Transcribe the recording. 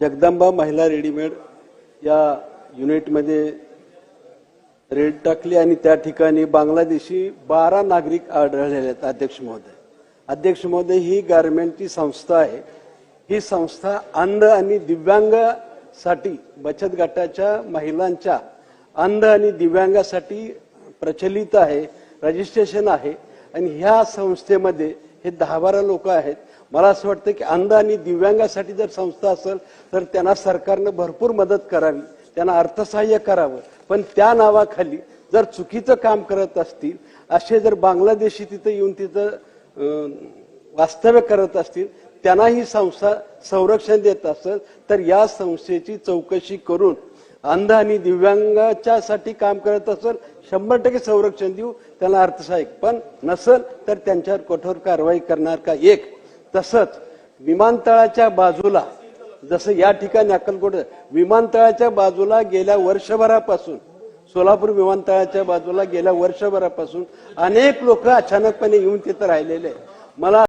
जगदंबा महिला रेडीमेड या युनिटमध्ये रेड टाकली आणि त्या ठिकाणी बांगलादेशी बारा नागरिक आढळलेले आहेत अध्यक्ष महोदय. अध्यक्ष महोदय ही गारमेंटची संस्था आहे. ही संस्था अंध आणि दिव्यांगासाठी बचत गटाच्या महिलांच्या अंध आणि दिव्यांगासाठी प्रचलित आहे रजिस्ट्रेशन आहे. आणि ह्या संस्थेमध्ये हे दहा बारा लोक आहेत. मला असं वाटतं की अंध आणि दिव्यांगासाठी जर संस्था असेल तर त्यांना सरकारनं भरपूर मदत करावी. त्यांना अर्थसहाय्य करावं. पण त्या नावाखाली जर चुकीचं काम करत असतील असे जर बांगलादेशी तिथं येऊन तिथं वास्तव्य करत असतील त्यांना ही संस्था संरक्षण देत असेल तर या संस्थेची चौकशी करून अंध आणि दिव्यांगाच्या साठी काम करत असेल शंभर टक्के संरक्षण देऊ त्याला अर्थसहाय्य पण नसेल तर त्यांच्यावर कठोर कारवाई करणार का एक तसंच विमानतळाच्या बाजूला जसं या ठिकाणी अक्कलकोट विमानतळाच्या बाजूला गेल्या वर्षभरापासून सोलापूर विमानतळाच्या बाजूला गेल्या वर्षभरापासून अनेक लोक अचानकपणे येऊन तिथं राहिलेले आहे. मला